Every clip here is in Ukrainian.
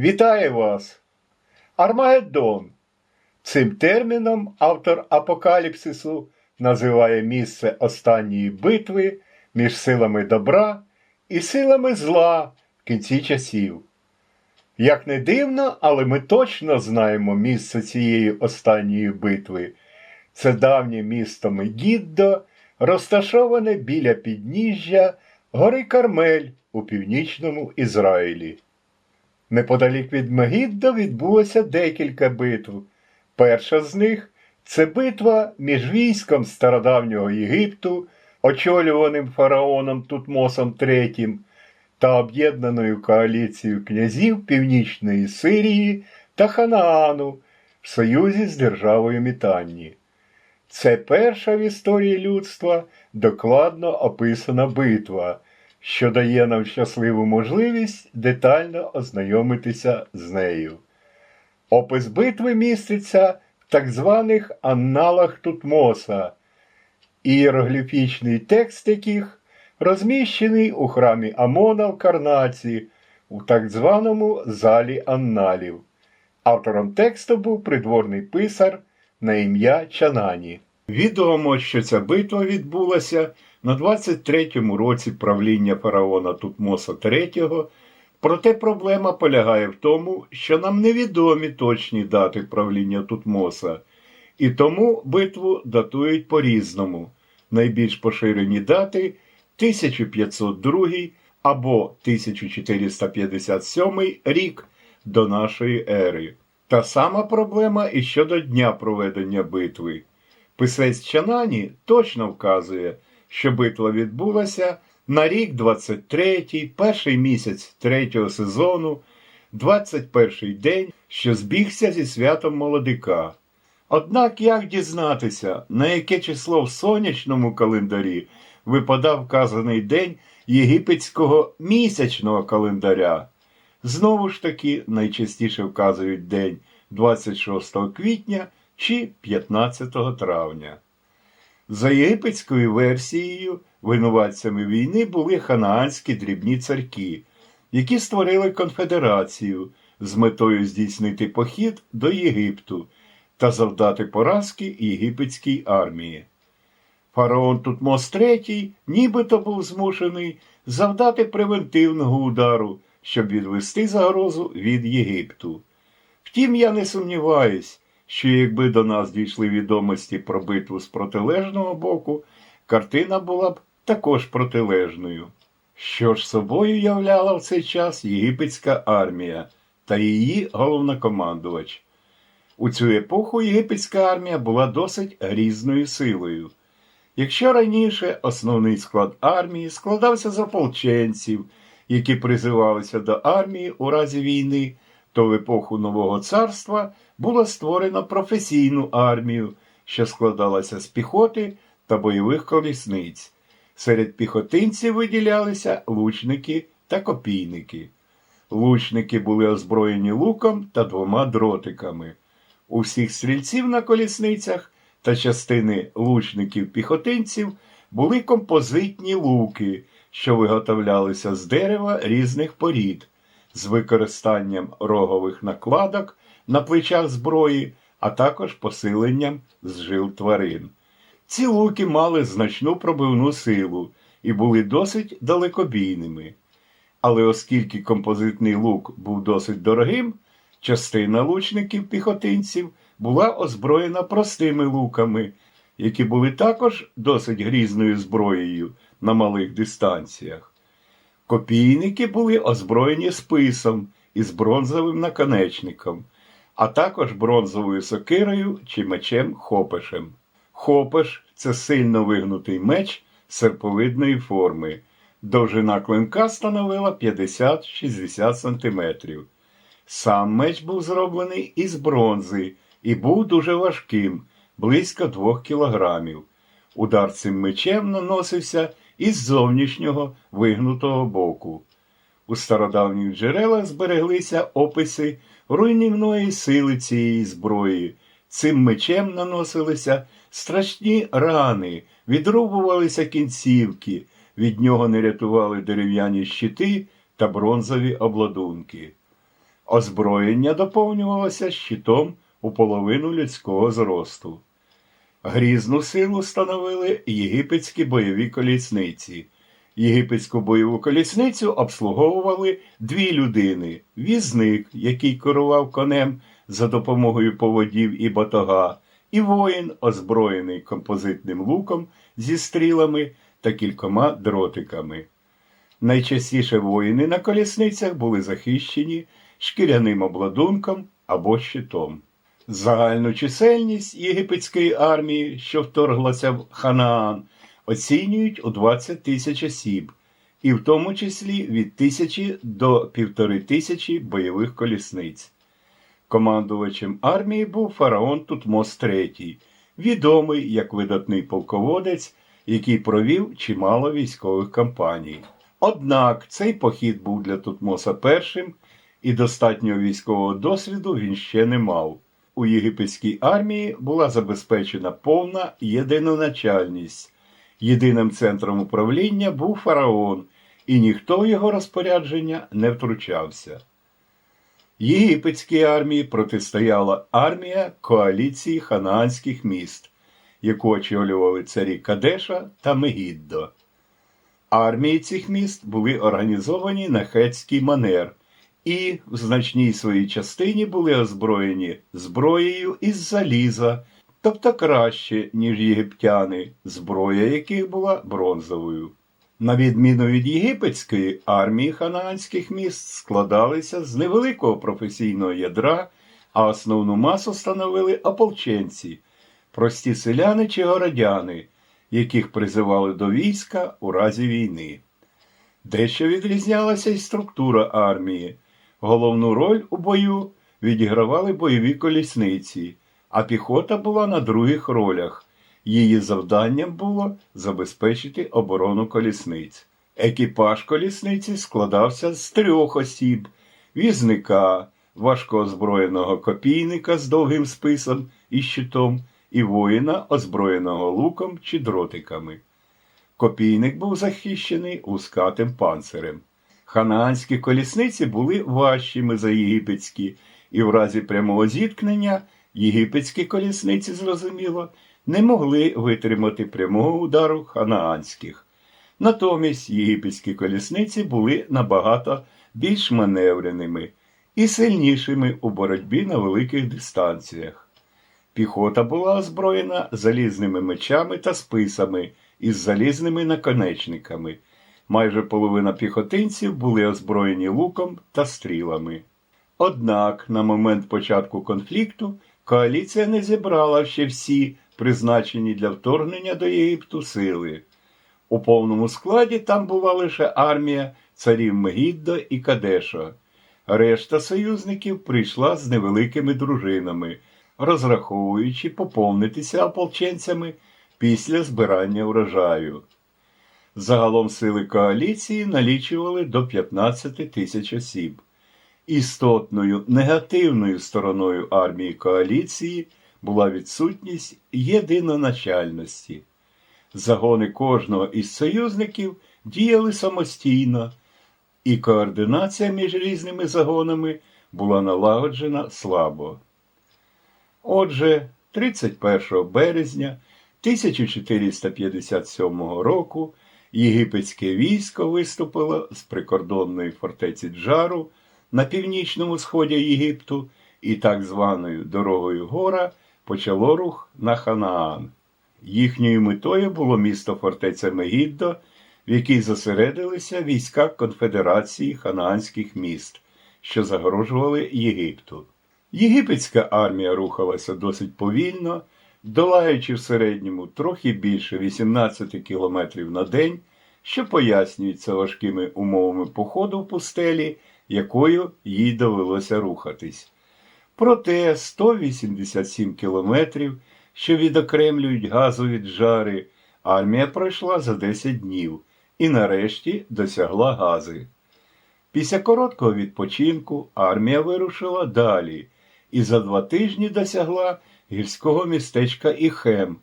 Вітаю вас! Армагеддон. Цим терміном автор апокаліпсису називає місце останньої битви між силами добра і силами зла в кінці часів. Як не дивно, але ми точно знаємо місце цієї останньої битви. Це давнє місто Мегіддо, розташоване біля підніжжя гори Кармель у північному Ізраїлі. Неподалік від Мегіддо відбулося декілька битв. Перша з них це битва між військом стародавнього Єгипту, очолюваним фараоном Тутмосом III, та об'єднаною коаліцією князів Північної Сирії та Ханаану в союзі з державою Мітанні. Це перша в історії людства докладно описана битва, що дає нам щасливу можливість детально ознайомитися з нею. Опис битви міститься в так званих анналах Тутмоса, ієрогліфічний текст яких розміщений у храмі Амона в Карнаці у так званому залі анналів. Автором тексту був придворний писар на ім'я Чанані. Відомо, що ця битва відбулася на 23-му році правління фараона Тутмоса III, проте проблема полягає в тому, що нам невідомі точні дати правління Тутмоса, і тому битву датують по-різному. Найбільш поширені дати 1502 або 1457 рік до нашої ери. Та сама проблема і щодо дня проведення битви. Писець Чанані точно вказує, що битва відбулася на рік 23, перший місяць третього сезону, 21 день, що збігся зі святом молодика. Однак як дізнатися, на яке число в сонячному календарі випадав вказаний день єгипетського місячного календаря? Знову ж таки, найчастіше вказують день 26 квітня чи 15 травня. За єгипетською версією, винуватцями війни були ханаанські дрібні царки, які створили конфедерацію з метою здійснити похід до Єгипту та завдати поразки єгипетській армії. Фараон Тутмос III нібито був змушений завдати превентивного удару, щоб відвести загрозу від Єгипту. Втім, я не сумніваюсь, що якби до нас дійшли відомості про битву з протилежного боку, картина була б також протилежною. Що ж собою являла в цей час єгипетська армія та її головнокомандувач? У цю епоху єгипетська армія була досить грізною силою. Якщо раніше основний склад армії складався з ополченців, які призивалися до армії у разі війни, то в епоху Нового царства було створено професійну армію, що складалася з піхоти та бойових колісниць. Серед піхотинців виділялися лучники та копійники. Лучники були озброєні луком та двома дротиками. У всіх стрільців на колісницях та частини лучників-піхотинців були композитні луки, що виготовлялися з дерева різних порід, з використанням рогових накладок на плечах зброї, а також посиленням з жил тварин. Ці луки мали значну пробивну силу і були досить далекобійними. Але оскільки композитний лук був досить дорогим, частина лучників-піхотинців була озброєна простими луками, які були також досить грізною зброєю на малих дистанціях. Копійники були озброєні списом із бронзовим наконечником, а також бронзовою сокирою чи мечем хопешем. Хопеш це сильно вигнутий меч серповидної форми. Довжина клинка становила 50-60 см. Сам меч був зроблений із бронзи і був дуже важким, близько 2 кілограмів. Удар цим мечем наносився із зовнішнього вигнутого боку. У стародавніх джерелах збереглися описи руйнівної сили цієї зброї. Цим мечем наносилися страшні рани, відрубувалися кінцівки, від нього не рятували дерев'яні щити та бронзові обладунки. Озброєння доповнювалося щитом у половину людського зросту. Грізну силу становили єгипетські бойові колісниці. Єгипетську бойову колісницю обслуговували дві людини: візник, який керував конем за допомогою поводів і батога, і воїн, озброєний композитним луком зі стрілами та кількома дротиками. Найчастіше воїни на колісницях були захищені шкіряним обладунком або щитом. Загальну чисельність єгипетської армії, що вторглася в Ханаан, оцінюють у 20 тисяч осіб, і в тому числі від тисячі до півтори тисячі бойових колісниць. Командувачем армії був фараон Тутмос III, відомий як видатний полководець, який провів чимало військових кампаній. Однак цей похід був для Тутмоса першим, і достатнього військового досвіду він ще не мав. У єгипетській армії була забезпечена повна єдиноначальність. Єдиним центром управління був фараон, і ніхто в його розпорядження не втручався. Єгипетській армії протистояла армія коаліції ханаанських міст, яку очолювали царі Кадеша та Мегіддо. Армії цих міст були організовані на хетський манер і в значній своїй частині були озброєні зброєю із заліза, тобто краще, ніж єгиптяни, зброя яких була бронзовою. На відміну від єгипетської, армії ханаанських міст складалися з невеликого професійного ядра, а основну масу становили ополченці, прості селяни чи городяни, яких призивали до війська у разі війни. Дещо відрізнялася й структура армії. Головну роль у бою відігравали бойові колісниці, а піхота була на других ролях. Її завданням було забезпечити оборону колісниць. Екіпаж колісниці складався з трьох осіб: візника, важкоозброєного копійника з довгим списом і щитом, і воїна, озброєного луком чи дротиками. Копійник був захищений ускатим панцирем. Ханаанські колісниці були важчими за єгипетські, і в разі прямого зіткнення єгипетські колісниці, зрозуміло, не могли витримати прямого удару ханаанських. Натомість єгипетські колісниці були набагато більш маневреними і сильнішими у боротьбі на великих дистанціях. Піхота була озброєна залізними мечами та списами із залізними наконечниками. Майже половина піхотинців були озброєні луком та стрілами. Однак на момент початку конфлікту коаліція не зібрала ще всі призначені для вторгнення до Єгипту сили. У повному складі там була лише армія царів Мегіддо і Кадеша. Решта союзників прийшла з невеликими дружинами, розраховуючи поповнитися ополченцями після збирання врожаю. Загалом сили коаліції налічували до 15 тисяч осіб. Істотною негативною стороною армії коаліції була відсутність єдиноначальності. Загони кожного із союзників діяли самостійно, і координація між різними загонами була налагоджена слабо. Отже, 31 березня 1457 року єгипетське військо виступило з прикордонної фортеці Джару на північному сході Єгипту і так званою дорогою гора почало рух на Ханаан. Їхньою метою було місто фортеця Мегіддо, в якій зосередилися війська Конфедерації ханаанських міст, що загрожували Єгипту. Єгипетська армія рухалася досить повільно, долаючи в середньому трохи більше 18 кілометрів на день, що пояснюється важкими умовами походу в пустелі, якою їй довелося рухатись. Проте 187 кілометрів, що відокремлюють газу від жари, армія пройшла за 10 днів і нарешті досягла гази. Після короткого відпочинку армія вирушила далі і за два тижні досягла гірського містечка Іхем,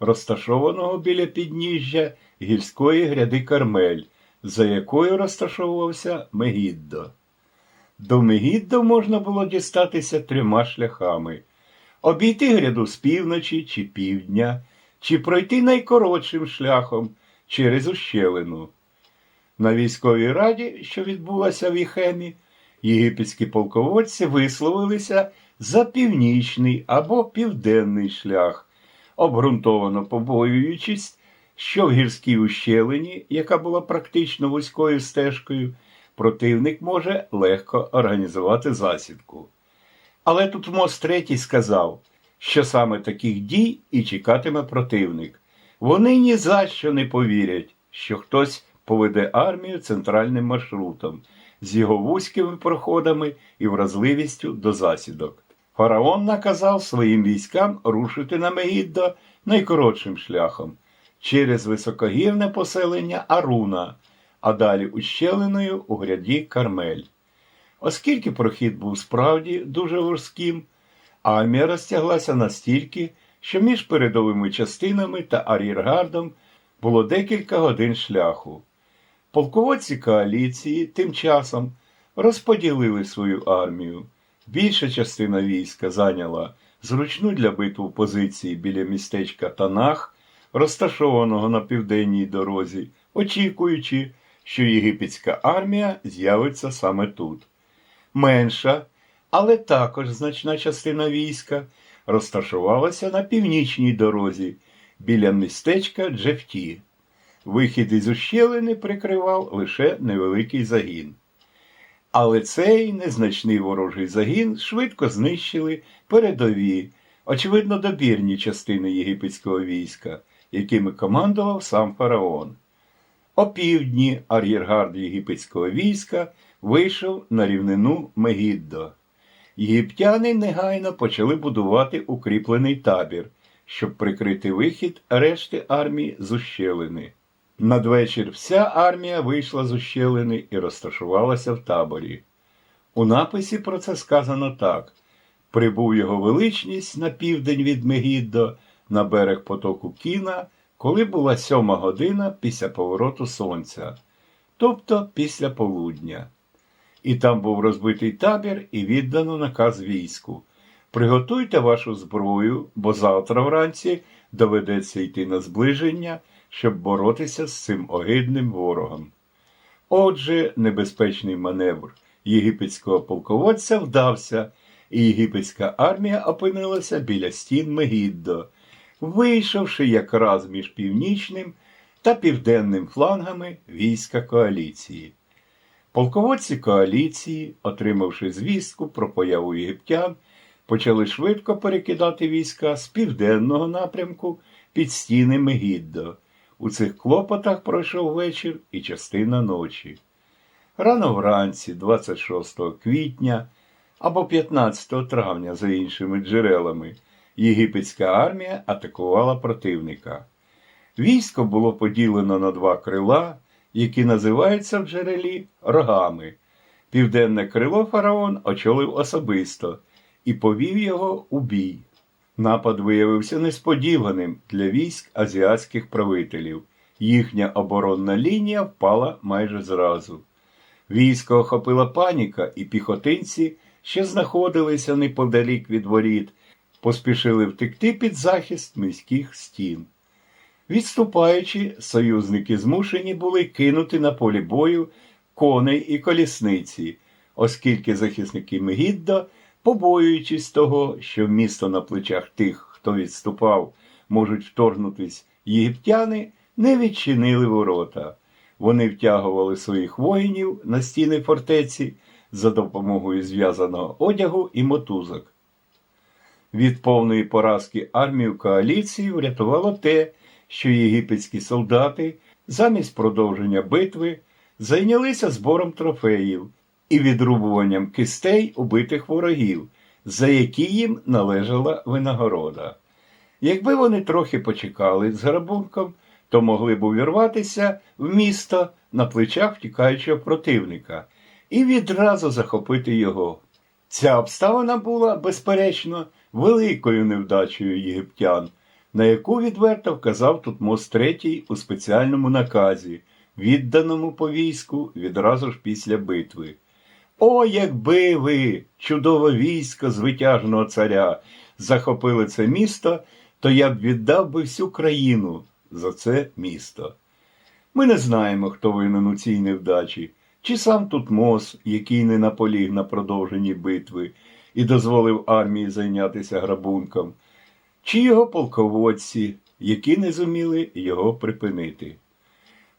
розташованого біля підніжжя гірської гряди Кармель, за якою розташовувався Мегіддо. До Мегіддо можна було дістатися трьома шляхами обійти гряду з півночі чи півдня, чи пройти найкоротшим шляхом через ущелину. На військовій раді, що відбулася в Іхемі, єгипетські полководці висловилися за північний або південний шлях, обґрунтовано побоюючись, що в гірській ущелині, яка була практично вузькою стежкою, противник може легко організувати засідку. Але тут Мос третій сказав, що саме таких дій і чекатиме противник. Вони ні за що не повірять, що хтось поведе армію центральним маршрутом з його вузькими проходами і вразливістю до засідок. Фараон наказав своїм військам рушити на Мегіддо найкоротшим шляхом через високогірне поселення Аруна, а далі ущелиною у гряді Кармель. Оскільки прохід був справді дуже вузьким, армія розтяглася настільки, що між передовими частинами та ар'єргардом було декілька годин шляху. Полководці коаліції тим часом розподілили свою армію. Більша частина війська зайняла зручну для битву позиції біля містечка Танах, розташованого на південній дорозі, очікуючи, що єгипетська армія з'явиться саме тут. Менша, але також значна частина війська розташувалася на північній дорозі біля містечка Джефті. Вихід із ущелини прикривав лише невеликий загін. Але цей незначний ворожий загін швидко знищили передові, очевидно, добірні частини єгипетського війська, якими командував сам фараон. О півдні ар'єргард єгипетського війська вийшов на рівнину Мегіддо. Єгиптяни негайно почали будувати укріплений табір, щоб прикрити вихід решти армії з ущелини. Надвечір вся армія вийшла з ущелини і розташувалася в таборі. У написі про це сказано так: прибув його величність на південь від Мегіддо на берег потоку Кіна, коли була сьома година після повороту сонця, тобто після полудня. І там був розбитий табір і віддано наказ війську. Приготуйте вашу зброю, бо завтра вранці доведеться йти на зближення, щоб боротися з цим огидним ворогом. Отже, небезпечний маневр єгипетського полководця вдався, і єгипетська армія опинилася біля стін Мегіддо, вийшовши якраз між північним та південним флангами війська коаліції. Полководці коаліції, отримавши звістку про появу єгиптян, почали швидко перекидати війська з південного напрямку під стіни Мегіддо. У цих клопотах пройшов вечір і частина ночі. Рано вранці, 26 квітня або 15 травня, за іншими джерелами, єгипетська армія атакувала противника. Військо було поділено на два крила, які називаються в джерелі рогами. Південне крило фараон очолив особисто і повів його у бій. Напад виявився несподіваним для військ азіатських правителів. Їхня оборонна лінія впала майже зразу. Військо охопила паніка, і піхотинці, що знаходилися неподалік від воріт, поспішили втекти під захист міських стін. Відступаючи, союзники змушені були кинути на полі бою коней і колісниці, оскільки захисники Мегіддо, побоюючись того, що місто на плечах тих, хто відступав, можуть вторгнутись єгиптяни, не відчинили ворота. Вони втягували своїх воїнів на стіни фортеці за допомогою зв'язаного одягу і мотузок. Від повної поразки армію коаліції врятувало те, що єгипетські солдати замість продовження битви зайнялися збором трофеїв і відрубуванням кистей убитих ворогів, за які їм належала винагорода. Якби вони трохи почекали з грабунком, то могли б увірватися в місто на плечах втікаючого противника і відразу захопити його. Ця обставина була, безперечно, великою невдачею єгиптян, на яку відверто вказав Тутмос III у спеціальному наказі, відданому по війську відразу ж після битви. О, якби ви, чудове військо звитяжного царя, захопили це місто, то я б віддав би всю країну за це місто. Ми не знаємо, хто винен у цій невдачі, чи сам Тутмос, який не наполіг на продовженні битви і дозволив армії зайнятися грабунком, чи його полководці, які не зуміли його припинити.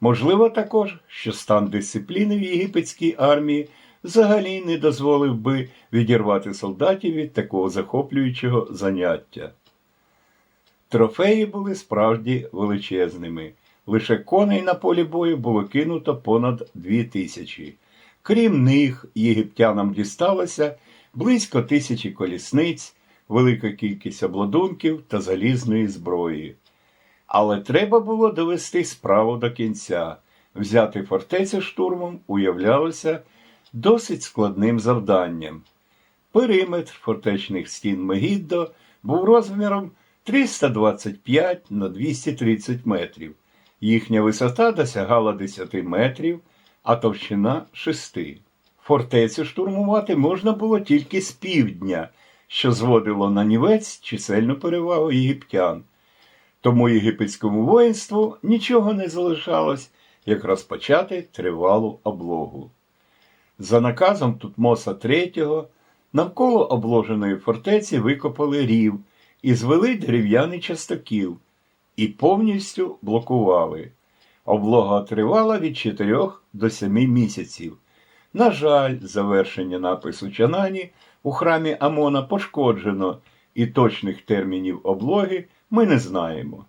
Можливо також, що стан дисципліни в єгипетській армії взагалі не дозволив би відірвати солдатів від такого захоплюючого заняття. Трофеї були справді величезними. Лише коней на полі бою було кинуто понад дві тисячі. Крім них, єгиптянам дісталося близько тисячі колісниць, велика кількість обладунків та залізної зброї. Але треба було довести справу до кінця. Взяти фортецю штурмом уявлялося досить складним завданням. Периметр фортечних стін Мегіддо був розміром 325 на 230 метрів. Їхня висота досягала 10 метрів, а товщина 6. Фортецю штурмувати можна було тільки з півдня, що зводило на нівець чисельну перевагу єгиптян. Тому єгипетському воїнству нічого не залишалось, як розпочати тривалу облогу. За наказом Тутмоса III навколо обложеної фортеці викопали рів і звели дерев'яний частокіл і повністю блокували. Облога тривала від 4 до 7 місяців. На жаль, завершення напису Чанані у храмі Амона пошкоджено, і точних термінів облоги ми не знаємо.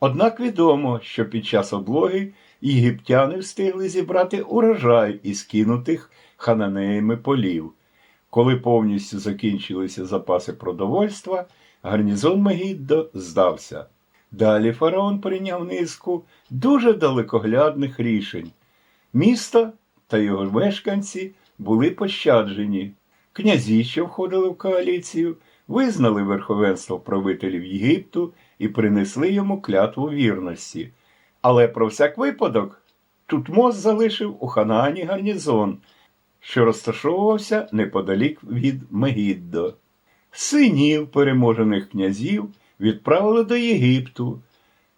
Однак відомо, що під час облоги єгиптяни встигли зібрати урожай із кинутих хананеями полів. Коли повністю закінчилися запаси продовольства, гарнізон Мегіддо здався. Далі фараон прийняв низку дуже далекоглядних рішень. Місто та його мешканці були пощаджені. Князі, що входили в коаліцію, визнали верховенство правителів Єгипту і принесли йому клятву вірності. Але про всяк випадок Тутмос залишив у Ханаані гарнізон, що розташовувався неподалік від Мегіддо. Синів переможених князів відправили до Єгипту,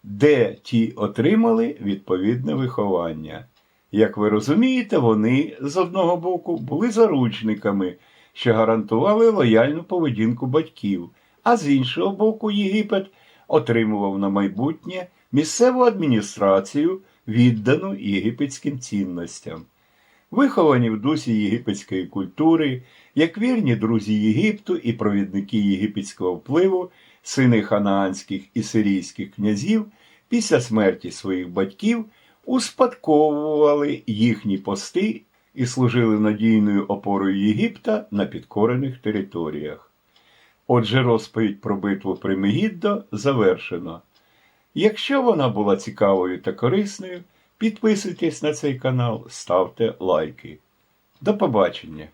де ті отримали відповідне виховання. Як ви розумієте, вони з одного боку були заручниками, що гарантували лояльну поведінку батьків, а з іншого боку, Єгипет отримував на майбутнє місцеву адміністрацію, віддану єгипетським цінностям. Виховані в дусі єгипетської культури, як вірні друзі Єгипту і провідники єгипетського впливу, сини ханаанських і сирійських князів після смерті своїх батьків успадковували їхні пости і служили надійною опорою Єгипта на підкорених територіях. Отже, розповідь про битву при Мегіддо завершено. Якщо вона була цікавою та корисною, підписуйтесь на цей канал, ставте лайки. До побачення!